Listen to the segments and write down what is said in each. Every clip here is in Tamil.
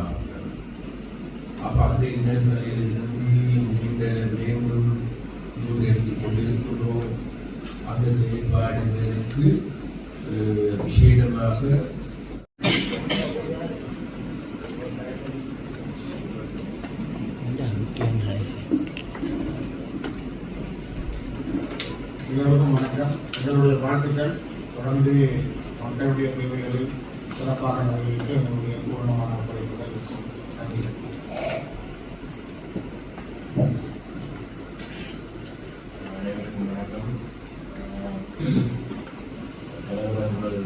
சந்தித்தவார்கள் அப்ப அந்த இன்னல்களில் இருந்து மீண்டெழ வேண்டும் அந்த செயல்பாடுகளுக்கு விசேடமாக எல்லோருக்கும் வணக்கம். எங்களுடைய வாழ்த்துக்கள். தொடர்ந்து மக்களுடைய தேவைகளில் சிறப்பாக நிறைவேற்ற எங்களுடைய பூர்ணமான ஒத்துழைப்புகள் இருக்கும் நன்றி அனைவருக்கும் வணக்கம் தலைவர்கள்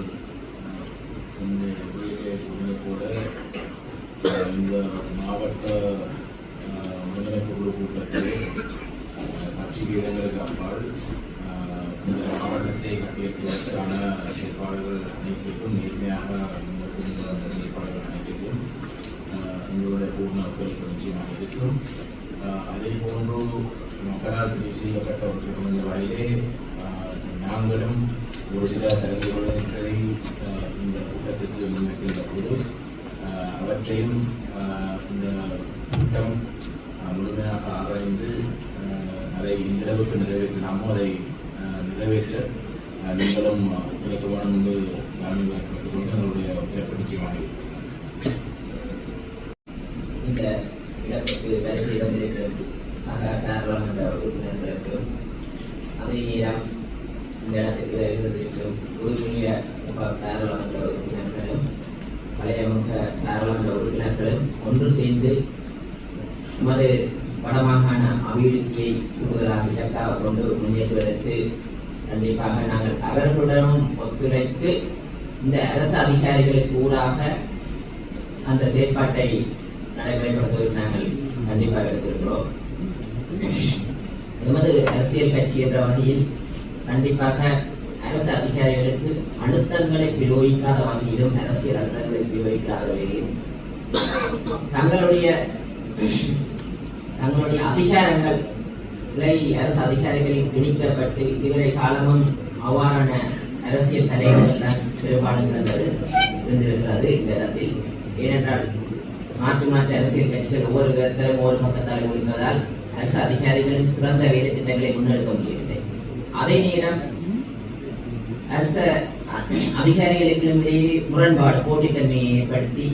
இந்த உரையிலே கூறியது போல இந்த மாவட்ட ஆஹ், ஒருங்கிணைப்பு குழு கூட்டத்திலே கட்சி வீரங்களுக்கு அப்பால் இந்த மாவட்டத்தை கட்டியெழுப்பதற்கான செயற்பாடுகள் அனைத்திற்கும் நேர்மையாக முன்னெடுக்கின்ற அந்த செயற்பாடுகள் அனைத்திற்கும் எங்களுடைய பூர்ண ஒத்துழைப்பு நிச்சயமாக இருக்கும் அதே போன்று மக்களால் தெரிவு செய்யப்பட்ட ஒரு என்ற வகையிலே நாங்களும் ஒரு சில தலைவர்களை ஆஹ், இந்த கூட்டத்திற்கு முன்வைக்கின்ற பொழுது அவற்றையும் இந்த கூட்டம் முழுமையாக ஆராய்ந்து அதை இந்த அளவுக்கு நிறைவேற்றினாமோ அதை நிறைவேற்ற நீங்களும் ஒத்துழைக்க வேண்டும் என்று தாழ்மையாக கேட்டுக்கொண்டு எங்களுடைய ஒத்துழைப்பு நிச்சயமாக இருக்கும் இந்த இடத்துக்கு வருகை தந்திருக்கும் சக உறுப்பினர்களுக்கும் அதே இந்த இடத்துக்கு வருகை புதுமைய முக பாராளுமன்ற உறுப்பினர்களும் பழைய முக பாராளுமன்ற உறுப்பினர்களும் ஒன்று சேர்ந்து நமது வடமாகாண அபிவிருத்தியை கூடுதலாக இலக்காக கொண்டு முன்னேற்றுவதற்கு கண்டிப்பாக நாங்கள் அவர்களுடனும் ஒத்துழைத்து இந்த அரசு அதிகாரிகளுக்கு ஊடாக அந்த செயற்பாட்டை நடைமுறைப்படுத்துவதற்கு நாங்கள் கண்டிப்பாக எடுத்திருக்கிறோம் எமது அரசியல் கட்சி என்ற வகையில் கண்டிப்பாக அரசு அதிகாரிகளுக்கு அழுத்தங்களை பிரயோகிக்காத வகையிலும் அரசியல் அழுத்தங்களை பிரயோகிக்காத வகையிலும் தங்களுடைய தங்களுடைய அதிகாரங்களை அரசு அதிகாரிகளில் திணிக்கப்பட்டு இதுவரை காலமும் அவ்வாறான அரசியல் தலைவர்கள் பெரும்பாலும் இருந்தது இருந்திருக்கிறது இந்த இடத்தில். ஏனென்றால் மாற்று மாற்று அரசியல் கட்சிகள் ஒவ்வொரு விதத்திலும் ஒவ்வொரு பக்கத்தால் முடிந்ததால் அரசு அதிகாரிகளும் சிறந்த வேலை திட்டங்களை முன்னெடுக்க முடியவில்லை. அதே நேரம் அரச அதிகாரிகளுக்கும் இடையே முரண்பாடு போட்டித்தன்மையை ஏற்படுத்தி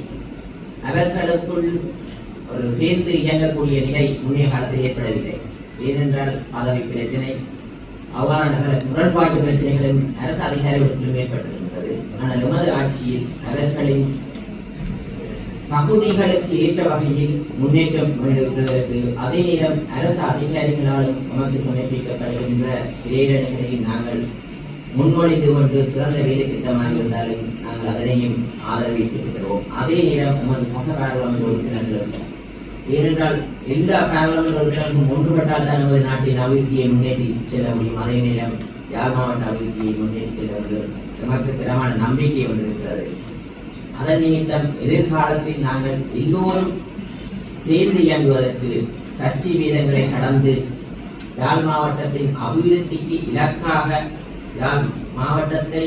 அவர்களுக்குள் ஒரு சேர்ந்து இயங்கக்கூடிய நிலை முன்னைய காலத்தில் ஏற்படவில்லை. ஏனென்றால் பதவி பிரச்சனை அவ்வாறான நகர முரண்பாட்டு பிரச்சனைகளும் அரசு அதிகாரிகளுக்கும் ஏற்பட்டிருந்தது. ஆனால் எமது ஆட்சியில் அவர்களின் பகுதிகளுக்கு ஏற்ற வகையில் முன்னேற்றம் அதே நேரம் அரசு அதிகாரிகளாலும் நமக்கு சமர்ப்பிக்கப்படுகின்ற பிரேரணைகளை நாங்கள் முன்மொழிந்து கொண்டு சிறந்த வேலை திட்டமாக இருந்தாலும் நாங்கள் அதனையும் ஆதரவித்திருக்கிறோம் அதே நேரம் நமது சக பாராளுமன்ற உறுப்பினர்கள் ஏனென்றால் எல்லா பாராளுமன்ற உறுப்பினர்களும் ஒன்றுபட்டால் தான் நமது நாட்டின் அபிவிருத்தியை முன்னேற்றி செல்ல முடியும். அதே நேரம் யாழ் மாவட்ட அபிவிருத்தியை முன்னேற்றி செல்ல முடியும்? நமக்கு திடமான நம்பிக்கை வந்திருக்கிறது. அதன் நிமித்தம் எதிர்காலத்தில் நாங்கள் எல்லோரும் சேர்ந்து இயங்குவதற்கு கட்சி வீரங்களை கடந்து யாழ் மாவட்டத்தின் அபிவிருத்திக்கு இலக்காக யாழ் மாவட்டத்தை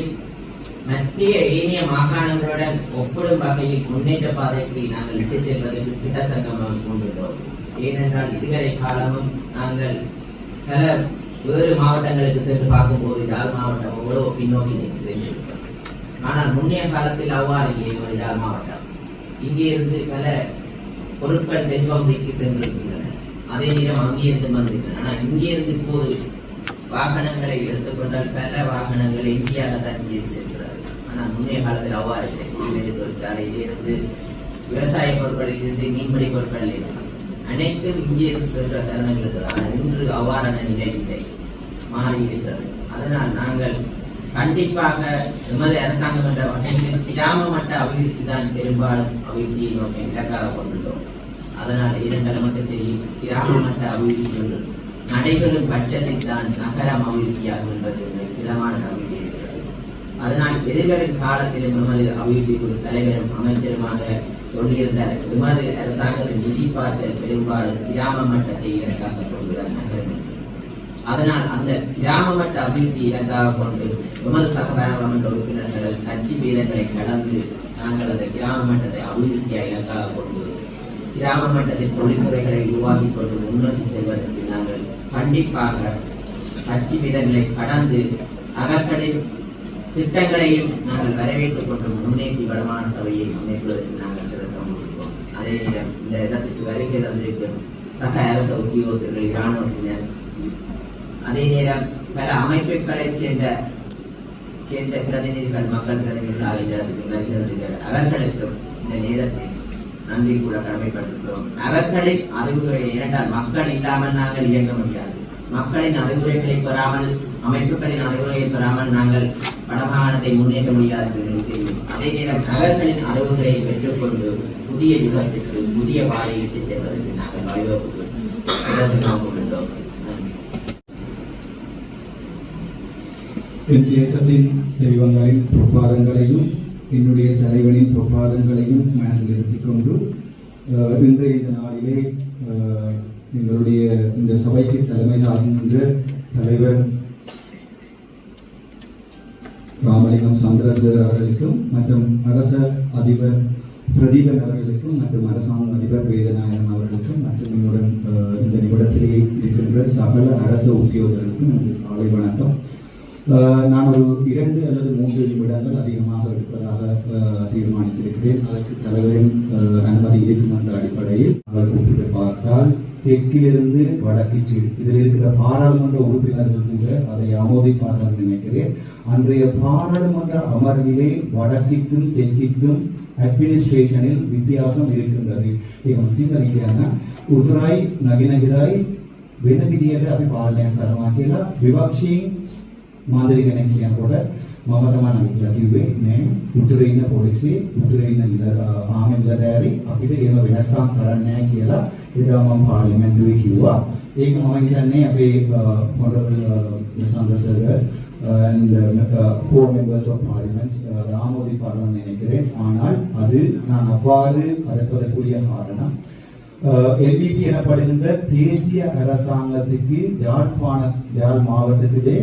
மத்திய ஏனைய மாகாணங்களுடன் ஒப்பிடும் வகையில் முன்னேற்ற பாதைக்கு நாங்கள் இட்டுச் செல்வதற்கு திட்ட சங்கமாக கொண்டுள்ளோம் ஏனென்றால் இதுவரை காலமும் நாங்கள் பல வேறு மாவட்டங்களுக்கு சென்று பார்க்கும்போது யாழ் மாவட்டம் எவ்வளவு பின்னோக்கி சென்றிருக்கிறோம் ஆனால் முன்னைய காலத்தில் அவ்வாறு இல்லை. ஒரு யாழ் மாவட்டம் இங்கே இருந்து பல பொருட்கள் தென்பகுதிக்கு சென்றிருக்கின்றன. அதே நேரம் அங்கே இருந்து வந்திருக்கின்றன. ஆனால் இங்கே இருந்து இப்போது வாகனங்களை எடுத்துக்கொண்டால் பல வாகனங்கள் இந்தியாக தான் இங்கே செல்கிறது ஆனால் முன்னைய காலத்தில் அவ்வாறு இல்லை. சீமெதி தொழிற்சாலையிலிருந்து விவசாய பொருட்களில் இருந்து மீன்பிடி பொருட்களில் இருந்து அனைத்தும் இங்கே இருந்து சென்ற தருணங்கள் இருக்கிறது ஆனால் இன்று அவ்வாறான நிலை இல்லை. மாறி இருக்கிறது. அதனால் நாங்கள் கண்டிப்பாக எமது அரசாங்கம் என்ற வகையில் கிராம மட்ட அபிவிருத்தி தான் பெரும்பாலும் அபிவிருத்தியை நோக்கி இலக்காக கொண்டுள்ளோம். அதனால் இரண்டு மட்டும் தெரியும் கிராம மட்ட அபிவிருத்தி நடைபெறும் பட்சத்தில் தான் நகரம் அபிவிருத்தியாகும் என்பது எங்களுக்கு அதனால் எதிர்வரும் காலத்திலும் எமது அபிவிருத்தி குழு தலைவரும் அமைச்சருமாக சொல்லியிருந்தார். எமது அரசாங்கத்தின் நிதி பாய்ச்சல் பெரும்பாலும் கிராம மட்டத்தை இலக்காக கொண்டுள்ளார் நகரம் அதனால் அந்த கிராம மட்ட அபிவிருத்தி இலக்காக கொண்டு விமல் சக பாராளுமன்ற உறுப்பினர்கள் கட்சி வீரர்களை கடந்து நாங்கள் அந்த கிராம மட்டத்தை அபிவிருத்தியாக இலக்காக கொண்டு கிராம மட்டத்தில் தொழில்துறைகளை உருவாக்கி கொண்டு முன்னோக்கி செல்வதற்கு நாங்கள் கண்டிப்பாக கட்சி வீரர்களை கடந்து அவர்களின் திட்டங்களையும் நாங்கள் வரவேற்றுக் கொண்டு முன்னேற்றி வளமான சபையை அமைப்பதற்கு நாங்கள் திறக்க முடியும் அதே நேரம் இந்த இடத்துக்கு வருகை தந்திருக்கும் சக அரச உத்தியோகத்தர்கள் இராணுவத்தினர் அதே நேரம் பல அமைப்புகளைச் சேர்ந்த சேர்ந்த பிரதிநிதிகள் மக்கள் பிரதிநிதிகள் இந்த வருகிறார்கள் அவர்களுக்கும் இந்த நேரத்தில் நன்றி கூட கடமைப்பட்டிருக்கிறோம். அவர்களின் அறிவுரை இரண்டால் மக்கள் இல்லாமல் நாங்கள் இயங்க முடியாது. மக்களின் அறிவுரைகளை பெறாமல் அமைப்புகளின் அறிவுரையை பெறாமல் நாங்கள் வடமாகாணத்தை முன்னேற்ற முடியாது என்று தெரியும் அதே நேரம் அவர்களின் அறிவுரையை பெற்றுக்கொண்டு புதிய யுகத்திற்கு புதிய பாதையை இட்டுச் செல்வதற்கு நாங்கள் வழிவகுப்பு தொடர்ந்து நாம் கொண்டுள்ளோம் நன்றி என் தேசத்தின் தெய்வங்களின் பொற்பாதங்களையும் என்னுடைய தலைவனின் பொற்பாதங்களையும் நான் நிறுத்திக் கொண்டு இன்றைய இந்த நாளிலே அஹ், எங்களுடைய இந்த சபைக்கு தலைமை தாங்குகின்ற தலைவர் ராமலிங்கம் சந்திரசேகர் அவர்களுக்கும் மற்றும் அரச அதிபர் பிரதீபன் அவர்களுக்கும் மற்றும் அரசாங்க அதிபர் வேதநாயகம் அவர்களுக்கும் மற்றும் என்னுடன் இந்த நிமிடத்திலே இருக்கின்ற சகல அரசு உத்தியோகர்களுக்கும் எனது காலை வணக்கம் நான் ஒரு இரண்டு அல்லது மூன்று நிமிடங்கள் அதிகமாக எடுப்பதாக அஹ், தீர்மானித்திருக்கிறேன் அதற்கு தலைவரின் அஹ், அனுமதி இருக்கும் என்ற அடிப்படையில் அவர் கூப்பிட்டு பார்த்தால் தெற்கிலிருந்து வடக்கிற்கு இதில் இருக்கிற பாராளுமன்ற உறுப்பினர்கள் கூட அதை ஆமோதிப்பார்கள் என்று நினைக்கிறேன் அன்றைய பாராளுமன்ற அமர்விலே வடக்கிற்கும் தெற்கிற்கும் அட்மினிஸ்ட்ரேஷனில் வித்தியாசம் இருக்கின்றது ඒකම සිංහල කියන්න උතුරයි නගිනහිරයි වෙන විදියට අපි පාලනය කරනවා කියලා විවක්ෂීන් මාදරි කෙනෙක් කියනකොට මම තමයි නගිලා කිව්වේ නෑ උතුරේ ඉන්න පොලිසිය උතුරේ ඉන්න ආමෙන් නිලධාරි අපිට එහෙම වෙනස්කම් කරන්නේ නැහැ කියලා එදා මම පාර්ලිමේන්තුවේ කිව්වා ඒක මම හිතන්නේ අපේ honorable Sandra sir and uh, four members of parliament uh, ராமோதி பார்வன் நினைக்கிறேன் ஆனால் அது நான் அவ்வாறு கதைப்பதற்குரிய காரணம் எல்பிபி எனப்படுகின்ற தேசிய அரசாங்கத்துக்கு யாழ்ப்பாண யாழ் மாவட்டத்திலே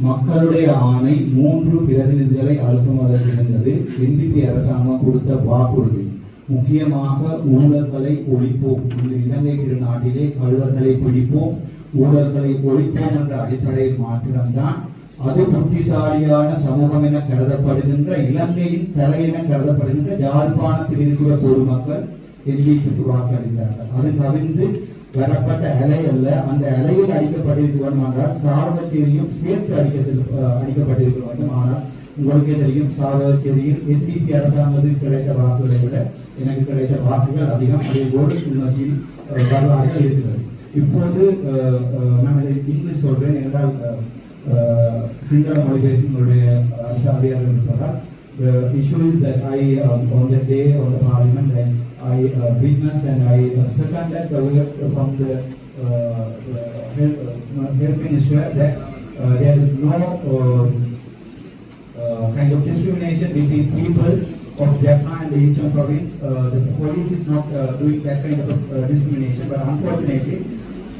மக்களுடைய ஆணை மூன்று பிரதிநிதிகளை அழுத்தமாக இருந்தது என்பிபி அரசாங்கம் கொடுத்த வாக்குறுதி. முக்கியமாக ஊழல்களை ஒழிப்போம். இந்த இலங்கை திருநாட்டிலே கழுவர்களை பிடிப்போம். ஊழல்களை ஒழிப்போம் என்ற அடிப்படையில் மாத்திரம்தான். அது புத்திசாலியான சமூகம் என கருதப்படுகின்ற இலங்கையின் தலை என கருதப்படுகின்ற யாழ்ப்பாணத்தில் இருக்கிற பொதுமக்கள் எல்லிக்கு வாக்களித்தார்கள். அது தவிர்த்து வரப்பட்ட அலை அல்ல அந்த அலையில் அடிக்கப்பட்டிருக்க வேண்டும் என்றால் சாவகச்சேரியும் சேர்த்து அடிக்க செல் அடிக்கப்பட்டிருக்க வேண்டும் ஆனால் உங்களுக்கே தெரியும் சாவகச்சேரியில் என்பிபி அரசாங்கத்துக்கு கிடைத்த வாக்குகளை விட எனக்கு கிடைத்த வாக்குகள் அதிகம். அதே போல் கிளிநொச்சியில் வரலாறுகள் இருக்கிறது. இப்போது நான் இதை இங்கிலீஷ் சொல்றேன் என்றால் சிங்கள மொழி பேசிங்களுடைய அரசு அதிகாரிகள் இருப்பதால் The issue is that I, um, on that day on the parliament, I uh, witnessed and I uh, seconded the word from the uh, uh, health, uh, minister that uh, there is no uh, kind of discrimination between people of Jaffna and the Eastern Province. Uh, the police is not uh, doing that kind of uh, discrimination, but unfortunately,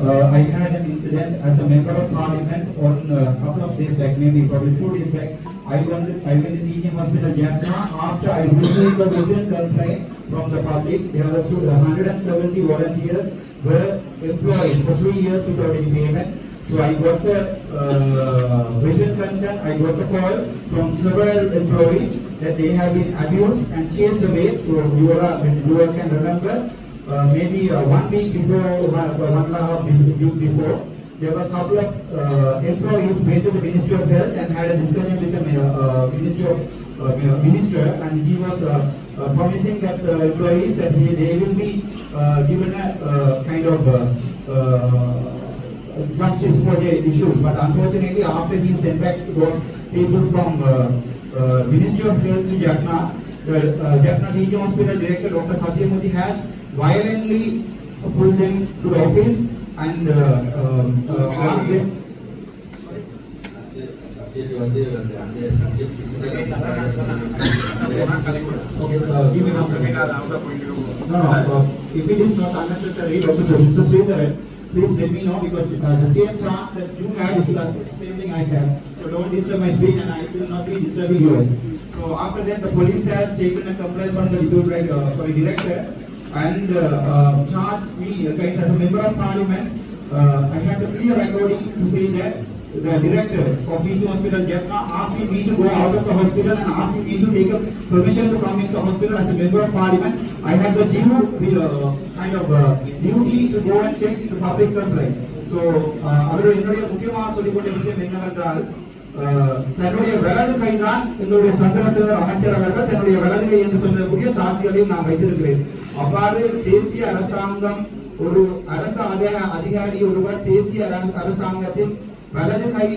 uh, I had an incident as a member of parliament on a couple of days back, maybe probably two days back. I went, I went to teaching hospital Jaffna after I received a written complaint from the public. There were 170 volunteers were employed for three years without any payment. So I got the uh, written consent, I got the calls from several employees that they have been abused and chased away. So you all, are- you all can remember, uh, maybe uh, one week before, one one and a half week before, there were a couple of uh, employees went to the Ministry of Health and had a discussion with the uh, uh, Ministry of uh, Minister, and he was uh, uh, promising that uh, employees that he, they will be uh, given a uh, kind of uh, uh, justice for their issues. But unfortunately, after he sent back those people from uh, uh, Ministry of Health to Jaffna, the uh, Jaffna Regional Hospital Director Dr. Satyamurthy has violently pulled them to the office and uh, um, uh, asked them. Subject வந்து அந்த அந்த subject Okay, uh, give me one second. No, no, uh, if it is not unnecessary, okay, so Mr. Sridharan, please let me know because uh, the same chance that you have is the same thing I have. So don't disturb my speech and I will not be disturbing yours. So after that, the police has taken a complaint from the deputy, like, uh, sorry, director and uh, uh, charged me, okay, as a member of parliament, uh, I have the clear recording to say that the director of Meetu Hospital, Jaffna, asking me to go out of the hospital and asking me to take a permission to come into the hospital as a member of parliament. I have the due, uh, kind of uh, duty to go and check the public complaint. So, uh, அவர் என்னுடைய முக்கியமாக சொல்லிக்கொண்ட விஷயம் என்னவென்றால் uh, தன்னுடைய வலது கைதான் எங்களுடைய சந்திரசேகர் அமைச்சர் அவர்கள் தன்னுடைய வலது கை என்று சொல்லக்கூடிய சாட்சிகளையும் நான் வைத்திருக்கிறேன் அவ்வாறு தேசிய அரசாங்கம் ஒரு அரசு அதிகாரி ஒருவர் தேசிய அரசாங்கத்தின் வலது கை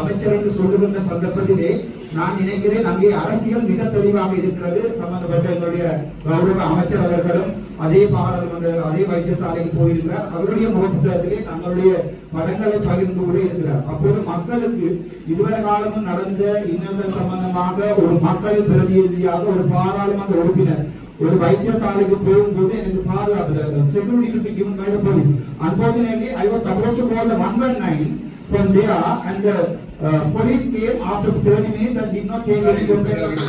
அமைச்சர் என்று சொல்லுகின்ற சந்தர்ப்பத்திலே நான் நினைக்கிறேன் அங்கே அரசியல் மிக தெளிவாக இருக்கிறது. சம்பந்தப்பட்ட எங்களுடைய கௌரவ அமைச்சர் அவர்களும் அதே பாராளுமன்ற அதே வைத்தியசாலைக்கு போயிருக்கிறார். அவருடைய முகப்புத்தகத்திலே தங்களுடைய படங்களை பகிர்ந்து கூட இருக்கிறார். அப்போது மக்களுக்கு இதுவரை காலமும் நடந்த இன்னல்கள் சம்பந்தமாக ஒரு மக்கள் பிரதிநிதியாக ஒரு பாராளுமன்ற உறுப்பினர் ஒரு வைத்தியசாலைக்கு போகும்போது எனக்கு பாதுகாப்பு security should be given by the police unfortunately i was supposed to call the 119 from there and the uh, police came after 30 minutes and did not take any complaint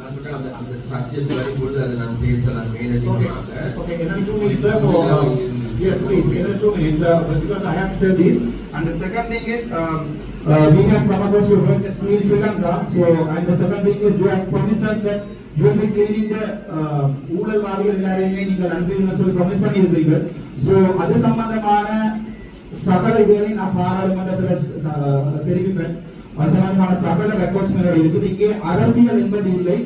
நான் அந்த அந்த சப்ஜெக்ட் வரும்பொழுது அதை நான் பேசலாம் மேலதிகமாக Okay, another two minutes, sir, for, uh, yes, please, another two minutes, uh, because I have to tell this. And the second thing is, um, uh, we have come across your work at Clean Sri Lanka, so, and the second thing is, you have promised us that you will be cleaning the, uh, ஊழல்வாதிகள் எல்லாரையுமே நீங்கள் அனுப்புவீங்கன்னு சொல்லி ப்ராமிஸ் பண்ணியிருந்தீங்க ஸோ அது சம்பந்தமான சகல இதுகளை நான் பாராளுமன்றத்தில் அஹ், தெரிவிப்பேன். அது சம்பந்தமான சகல ரெக்கார்ட்ஸ் மேல இருக்குது இங்கே அரசியல் என்பது இல்லை.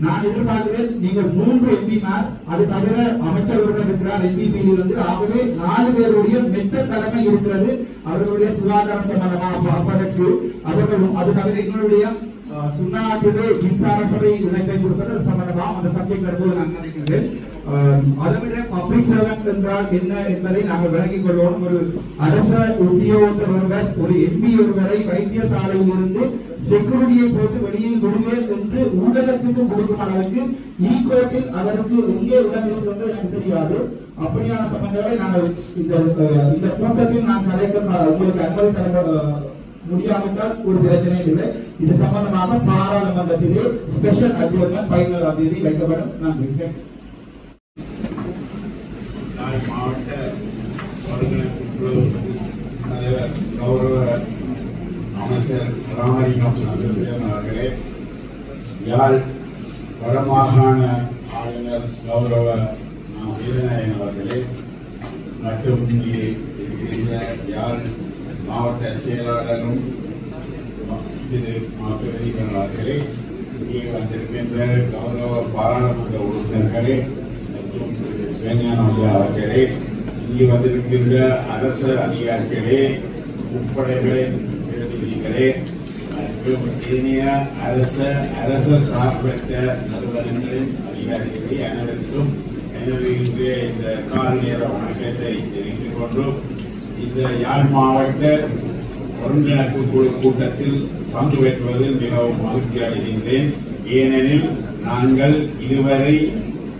நான் எதிர்பார்க்கிறேன் நீங்க மூன்று எம்பிமார் அது தவிர அமைச்சர் இருக்கிறார் என்பிபியில் இருந்து ஆகவே நாலு பேருடைய மெத்த தலைமை இருக்கிறது. அவர்களுடைய சுகாதாரம் சம்பந்தமாக பார்ப்பதற்கு அவர்கள் அது தவிர எங்களுடைய அஹ், சுண்ணாட்டிலே மின்சார சபை இணைப்பை கொடுப்பது அது சம்பந்தமாக அந்த சப்ஜெக்ட் வரும்போது நான் நினைக்கின்றேன் அதை விட பப்ளிக் சர்வெண்ட் என்றால் என்ன என்பதை நாங்கள் விளங்கிக் கொள்வோம். ஒரு அரச உத்தியோகத்தர் ஒருவர் ஒரு எம்பி ஒருவரை வைத்தியசாலையில் இருந்து செக்யூரிட்டியை போட்டு வெளியில் விடுவேன் என்று ஊடகத்துக்கு கொடுக்கும் அளவுக்கு e ஈகோட்டில் அவருக்கு எங்கே இடம் எனக்கு தெரியாது. அப்படியான சம்பந்தங்களை நாங்கள் இந்த இந்த கூட்டத்தில் நான் கலைக்க உங்களுக்கு அனுமதி தர முடியாவிட்டால் ஒரு பிரச்சனை இல்லை. இது சம்பந்தமாக பாராளுமன்றத்திலே ஸ்பெஷல் அட்வொகேட் பதினேழாம் தேதி வைக்கப்படும். நான் வைக்கிறேன் நாளை மாவட்ட ஒருங்கிணைப்பு குழு தலைவர் கௌரவ அமைச்சர் ராமலிங்கம் சந்திரசேகரன் அவர்களே யாழ் வடமாகாண ஆளுநர் கௌரவ வீரநாயகன் அவர்களே மற்றும் இங்கே இருக்கின்ற யாழ் மாவட்ட செயலாளரும் திரு மாப்பிரதீபன் அவர்களே இங்கே வந்திருக்கின்ற கௌரவ பாராளுமன்ற உறுப்பினர்களே மற்றும் சிவஞானம் ஐயா அவர்களே இங்கு வந்திருக்கின்ற அரச அதிகாரிகளே முப்படைகளின் பிரதிநிதிகளே மற்றும் இனிய அரச அரச சார்பற்ற நிறுவனங்களின் அதிகாரிகளே அனைவருக்கும் எனவே இந்த கால் நேர வணக்கத்தை தெரிவித்துக் கொண்டு இந்த யாழ் மாவட்ட ஒருங்கிணைப்பு குழு கூட்டத்தில் பங்கு பெற்றுவதில் மிகவும் மகிழ்ச்சி அடைகின்றேன். ஏனெனில் நாங்கள் இதுவரை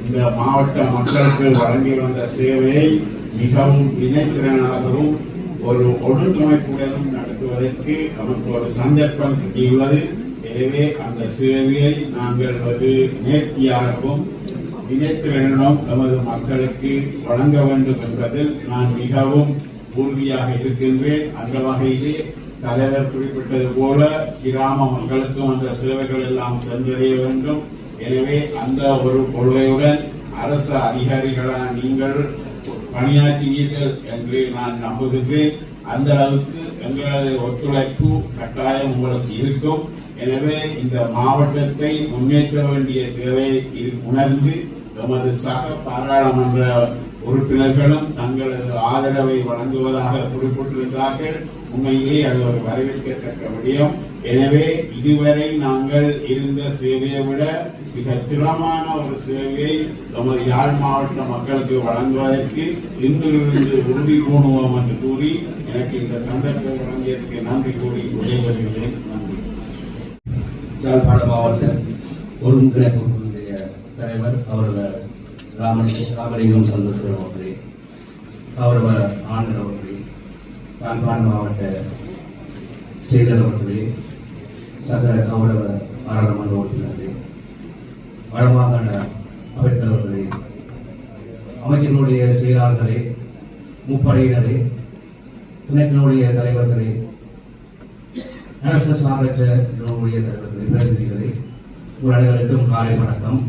இந்த மாவட்ட மக்களுக்கு வழங்கி வந்த சேவையை மிகவும் வினைத்திறனாகவும் ஒரு ஒழுங்கமைப்புடனும் நடத்துவதற்கு நமக்கு ஒரு சந்தர்ப்பம் கிட்டியுள்ளது. எனவே அந்த சேவையை நாங்கள் ஒரு நேர்த்தியாகவும் வினைத்திறனும் நமது மக்களுக்கு வழங்க வேண்டும் என்பதில் நான் மிகவும் உறுதியாக இருக்கின்றேன். அந்த வகையிலே தலைவர் குறிப்பிட்டது போல கிராம மக்களுக்கும் அந்த சேவைகள் எல்லாம் சென்றடைய வேண்டும். எனவே அந்த ஒரு கொள்கையுடன் அரசு அதிகாரிகளான நீங்கள் பணியாற்றுவீர்கள் என்று நான் நம்புகின்றேன். அந்த அளவுக்கு எங்களது ஒத்துழைப்பு கட்டாயம் உங்களுக்கு இருக்கும். எனவே இந்த மாவட்டத்தை முன்னேற்ற வேண்டிய தேவை உணர்ந்து எமது சக பாராளுமன்ற உறுப்பினர்களும் தங்களது ஆதரவை வழங்குவதாக குறிப்பிட்டிருந்தார்கள். உண்மையிலே அது ஒரு வரவேற்கத்தக்க விடயம். எனவே இதுவரை நாங்கள் இருந்த சேவையை விட மிக திறமான ஒரு சேவையை நமது யாழ் மாவட்ட மக்களுக்கு வழங்குவதற்கு இன்றிலிருந்து உறுதி பூணுவோம் என்று கூறி எனக்கு இந்த சந்தர்ப்பம் வழங்கியதற்கு நன்றி கூறி விடைபெறுகிறேன். நன்றி. யாழ்ப்பாண மாவட்ட ஒருங்கிணைப்புடைய தலைவர் அவர்கள் ராமணி ராமலிங்கம் சந்தோஷம் அவர்களே கௌரவ ஆண்டர் அவர்களே யாழ்ப்பாண மாவட்ட செயலர் அவர்களே சக கௌரவ பாராளுமன்ற உறுப்பினர்களே வடமாகாண அவைத்தலைவர்களே அமைச்சர்களுடைய செயலாளர்களே முப்படையினரே துணைக்கினுடைய தலைவர்களே அரசு சார்பற்ற நூலிய தலைவர்களே பிரதிநிதிகளே உங்கள் அனைவருக்கும் காலை வணக்கம்.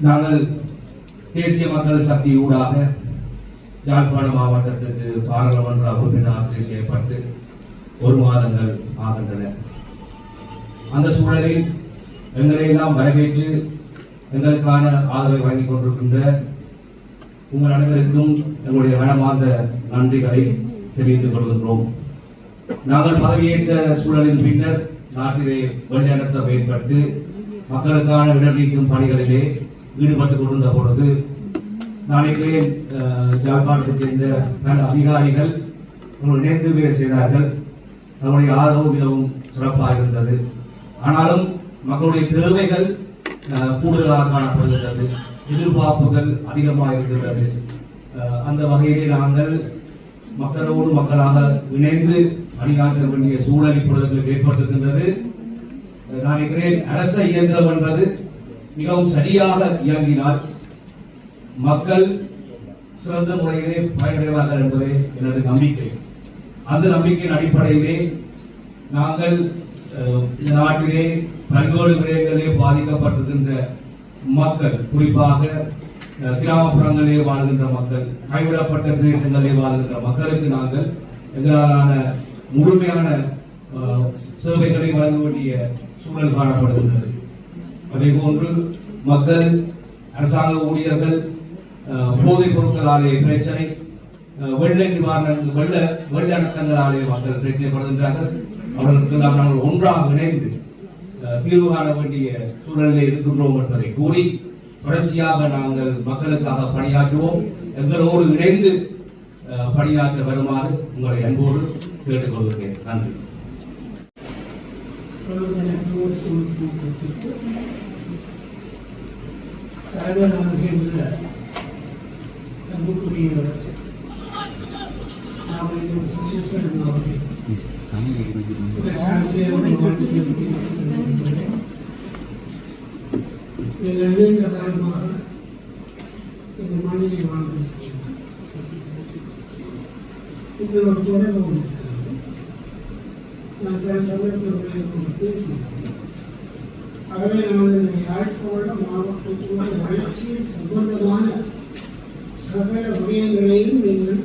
நாங்கள் தேசிய மக்கள் சக்தி ஊடாக யாழ்ப்பாண மாவட்டத்திற்கு பாராளுமன்ற உறுப்பினராக செய்யப்பட்டு ஒரு மாதங்கள் ஆகின்றன. அந்த சூழலில் எங்களை எல்லாம் வரவேற்று எங்களுக்கான ஆதரவை வழங்கிக் கொண்டிருக்கின்ற உங்கள் அனைவருக்கும் எங்களுடைய மனமார்ந்த நன்றிகளை தெரிவித்துக் கொள்கின்றோம். நாங்கள் பதவியேற்ற சூழலின் பின்னர் நாட்டிலே வழிநடத்த பயன்பட்டு மக்களுக்கான இடர்நீக்கும் பணிகளிலே ஈடுபட்டுக் கொண்டிருந்த பொழுது நாளைக்கே ஜாழ்ப்பாணத்தைச் சேர்ந்த அதிகாரிகள் இணைந்து வேலை செய்தார்கள். நம்முடைய ஆதரவு மிகவும் சிறப்பாக இருந்தது. ஆனாலும் மக்களுடைய தேவைகள் கூடுதலாக காணப்படுகின்றது. எதிர்பார்ப்புகள் அதிகமாக இருக்கின்றது. அந்த வகையிலே நாங்கள் மக்களோடு மக்களாக இணைந்து பணியாற்ற வேண்டிய சூழல் இப்பொழுது ஏற்பட்டிருக்கின்றது. நான் நினைக்கிறேன் அரச இயந்திரம் என்பது மிகவும் சரியாக இயங்கினால் மக்கள் சிறந்த முறையிலே பயனடைவார்கள் என்பதே எனது நம்பிக்கை. அந்த நம்பிக்கையின் அடிப்படையிலே நாங்கள் இந்த நாட்டிலே பல்வேறு விடயங்களிலே பாதிக்கப்பட்டிருக்கின்ற மக்கள் குறிப்பாக கிராமப்புறங்களிலே வாழ்கின்ற மக்கள் கைவிடப்பட்ட பிரதேசங்களிலே வாழ்கின்ற மக்களுக்கு நாங்கள் எங்களாலான முழுமையான சேவைகளை வழங்க வேண்டிய சூழல் காணப்படுகின்றது. அதே போன்று மக்கள் அரசாங்க ஊழியர்கள் போதைப் பொருட்களாலே பிரச்சனை வெள்ள நிவாரண வெள்ள வெள்ள அடக்கங்களாலே மக்கள் பிரச்சனைப்படுகின்றார்கள் அவர்களுக்கெல்லாம் நாங்கள் ஒன்றாக இணைந்து அஹ், தீர்வு காண வேண்டிய சூழலில் இருக்கின்றோம் என்பதை கூறி தொடர்ச்சியாக நாங்கள் மக்களுக்காக பணியாற்றுவோம். எங்களோடு இணைந்து அஹ், பணியாற்ற வருமாறு உங்களை அன்போடு கேட்டுக்கொள்கிறேன். நன்றி. தலைவர் அன்புக்குரிய நீண்ட காலமாக இந்த மண்ணிலே வாழ்ந்திருக்கிறீர்கள் இது ஒரு தொடர்பு ஒன்று இருக்கிறது நான் பல சந்தர்ப்பங்களில் கூட பேசியிருக்கிறேன் ஆகவே நான் இந்த யாழ்ப்பாண மாவட்டத்தினுடைய வளர்ச்சியின் சம்பந்தமான சகல விடயங்களையும் நீங்கள்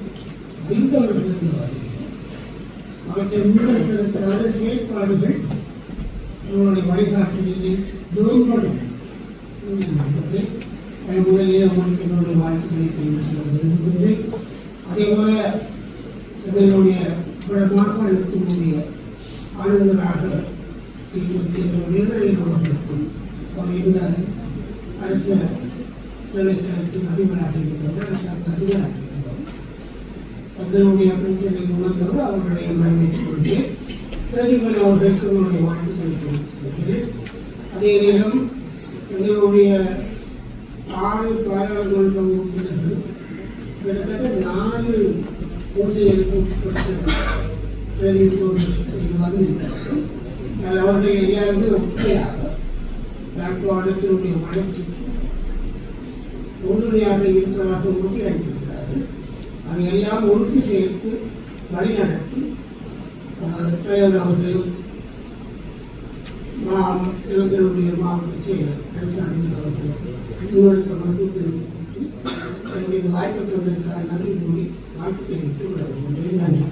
அறிந்தவர்கள் அவற்றை முன்னெடுப்பதற்கான செயற்பாடுகள் உங்களுடைய வழிகாட்டுதலிலே மேம்படும் என்று நம்புகிறேன் உங்களுக்கு என்னுடைய வாழ்த்துக்களை தெரிவித்து விரும்புகிறேன் அதே போல எங்களுடைய பல மாகாணத்தினுடைய ஆளுநராக இருக்கின்ற அவர்களுக்கும் அவர் இந்த அரசு திணைக்களத்தின் அதிபராக இருந்தவர் அரசாங்க அதிபராக இருந்தவர் அதனுடைய பிரச்சனை உணர்ந்தவர் அவர்களுடைய வரவேற்றுக் கொள்கிறேன் பிரதிபல் அவர்களுக்கு உங்களுடைய வாழ்த்துக்களை தெரிவித்துக் அதே நேரம் எங்களுடைய ஆறு பாராளுமன்ற உறுப்பினர்கள் கிட்டத்தட்ட நாலு ஊழியர்களுக்கு வந்திருக்கிறார்கள். ஆனால் அவர்கள் எல்லாருமே ஒற்றையாக யாழ்ப்பாணத்தினுடைய வளர்ச்சிக்கு உறுதுணையாக இருப்பதாக உறுதி அளித்தார் அதையெல்லாம் ஒன்று சேர்த்து வழிநடத்தி அஹ், தலைவர் அவர்களும் மா- இளைஞர்களுடைய மாவட்ட செயலர் அரசாங்க அவர்களும் உங்களுக்கு மறுப்பு தெரிவித்து என்னுடைய வாய்ப்பு தந்ததற்காக நன்றி கூறி வாழ்த்து தெரிவித்து விட நன்றி.